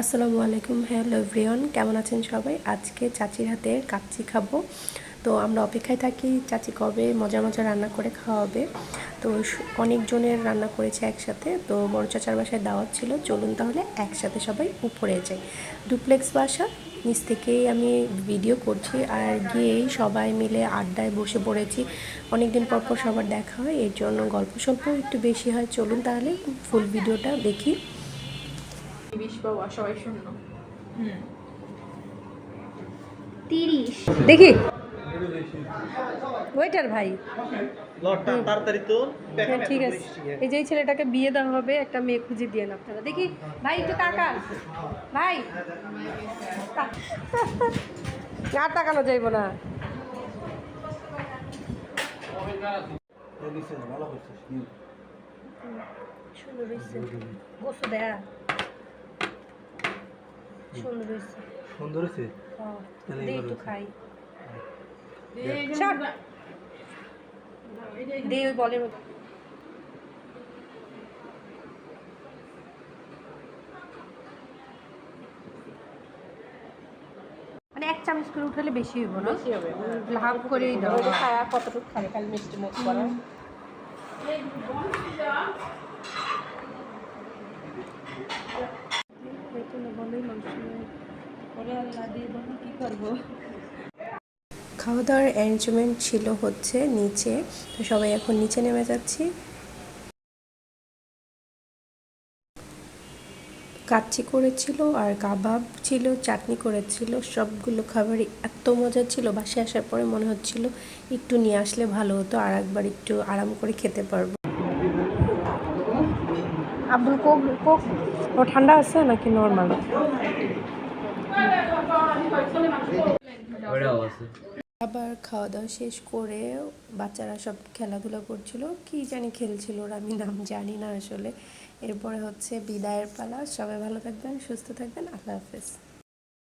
আসসালামু আলাইকুম, hello everyone, কেমন আছেন সবাই? আজকে চাচির হাতে কাচ্চি খাব। তো আমরা অপেক্ষায় থাকি, চাচি কবে মজা মজা রান্না করে খাওয়াবে। তো অনেকজনের রান্না করেছে একসাথে, তো বড় চাচার বাসায় দাওয়াত ছিল। চলুন তাহলে একসাথে সবাই উপরে যাই। ডুপ্লেক্স বাসা, নিচ থেকেই আমি ভিডিও করছি আর গিয়েই সবাই মিলে আড্ডায় বসে পড়েছি। অনেক দিন পর পর সবার দেখা হয়, এর জন্য গল্প স্বল্প একটু বেশি হয়। চলুন তাহলে ফুল ভিডিওটা দেখি। বিশ বাবা সবাই শূন্য। তিরিশ। দেখি। ওয়েটার ভাই। তাড়াতাড়ি তো হ্যাঁ ঠিক আছে। এই যে ছেলেটাকে বিয়ে দেওয়া হবে একটা মেয়ে খুঁজে দিয়ে আপনারা। দেখি। ভাই একটু তাকান। ভাই। আর তাকানো যাইব না। সুন্দর হয়েছে গোসু দেয়া। সুন্দর হয়েছে। সুন্দর হয়েছে? হ্যাঁ, তাহলে একটু খাই। দে ওই বলের মতো। মানে এক চামচ করে উঠালে বেশি হইব না? বেশি হবে হাফ করেই দাও। খায়া কতটুকু খাবে খালি মিষ্টি মুখ করা। খাওয়া দাওয়ার অ্যারেঞ্জমেন্ট ছিল হচ্ছে নিচে। তো সবাই এখন নিচে নেমে যাচ্ছি। কাচ্চি করেছিল আর কাবাব ছিল চাটনি করেছিল সবগুলো খাবারই এত মজা ছিল। বাসে আসার পরে মনে হচ্ছিল একটু নিয়ে আসলে ভালো হতো আর একবার একটু আরাম করে খেতে পারব। আব্দুল কোক কোক ও ঠান্ডা আছে নাকি নর্মাল আবার খাওয়া দাওয়া শেষ করে বাচ্চারা সব খেলাধুলা করছিল। কি জানি খেলছিল ওরা আমি নাম জানি না আসলে। এরপরে হচ্ছে বিদায়ের পালা। সবাই ভালো থাকবেন সুস্থ থাকবেন। আল্লাহ হাফেজ।